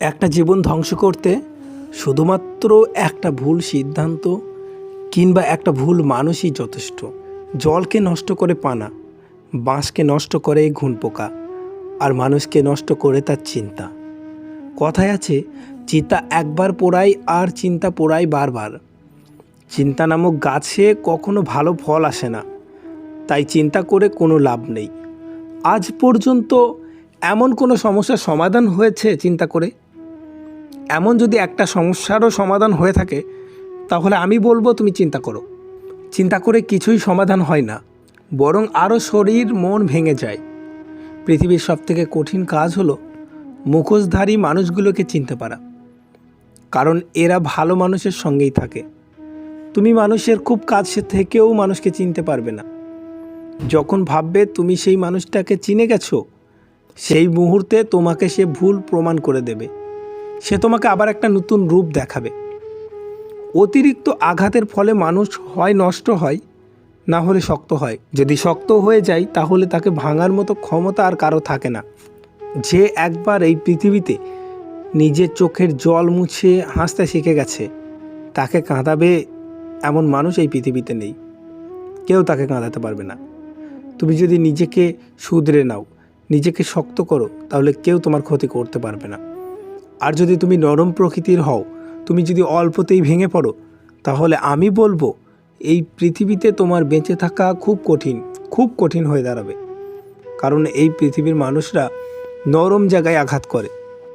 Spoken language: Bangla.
একটা জীবন ধ্বংস করতে শুধুমাত্র একটা ভুল সিদ্ধান্ত কিংবা একটা ভুল মানুষই যথেষ্ট। জলকে নষ্ট করে পানা, বাঁশকে নষ্ট করে ঘুন পোকা, আর মানুষকে নষ্ট করে তার চিন্তা। কথায় আছে চিতা একবার পোড়াই আর চিন্তা পোড়াই বারবার। চিন্তা নামক গাছে কখনো ভালো ফল আসে না, তাই চিন্তা করে কোনো লাভ নেই। আজ পর্যন্ত এমন কোনো সমস্যার সমাধান হয়েছে চিন্তা করে? এমন যদি একটা সমস্যারও সমাধান হয়ে থাকে, তাহলে আমি বলব তুমি চিন্তা করো। চিন্তা করে কিছুই সমাধান হয় না, বরং আরও শরীর মন ভেঙে যায়। পৃথিবীর সবথেকে কঠিন কাজ হলো মুখোশধারী মানুষগুলোকে চিনতে পারা। কারণ এরা ভালো মানুষের সঙ্গেই থাকে। তুমি মানুষের খুব কাছে থেকেও মানুষকে চিনতে পারবে না। যখন ভাববে তুমি সেই মানুষটাকে চিনে গেছো, সেই মুহূর্তে তোমাকে সে ভুল প্রমাণ করে দেবে। সে তোমাকে আবার একটা নতুন রূপ দেখাবে। অতিরিক্ত আঘাতের ফলে মানুষ হয় নষ্ট হয়, না হলে শক্ত হয়। যদি শক্ত হয়ে যায়, তাহলে তাকে ভাঙার মতো ক্ষমতা আর কারও থাকে না। যে একবার এই পৃথিবীতে নিজের চোখের জল মুছে হাসতে শিখে গেছে, তাকে কাঁদাবে এমন মানুষ এই পৃথিবীতে নেই। কেউ তাকে কাঁদাতে পারবে না। তুমি যদি নিজেকে শুধরে নাও, নিজেকে শক্ত করো, তাহলে কেউ তোমার ক্ষতি করতে পারবে না। আর যদি তুমি নরম প্রকৃতির হও, তুমি যদি অল্পতেই ভেঙে পড়ো, তাহলে আমি বলব, এই পৃথিবীতে তোমার বেঁচে থাকা খুব কঠিন খুব কঠিন হয়ে দাঁড়াবে। কারণ এই পৃথিবীর মানুষরা নরম জায়গায় আঘাত করে।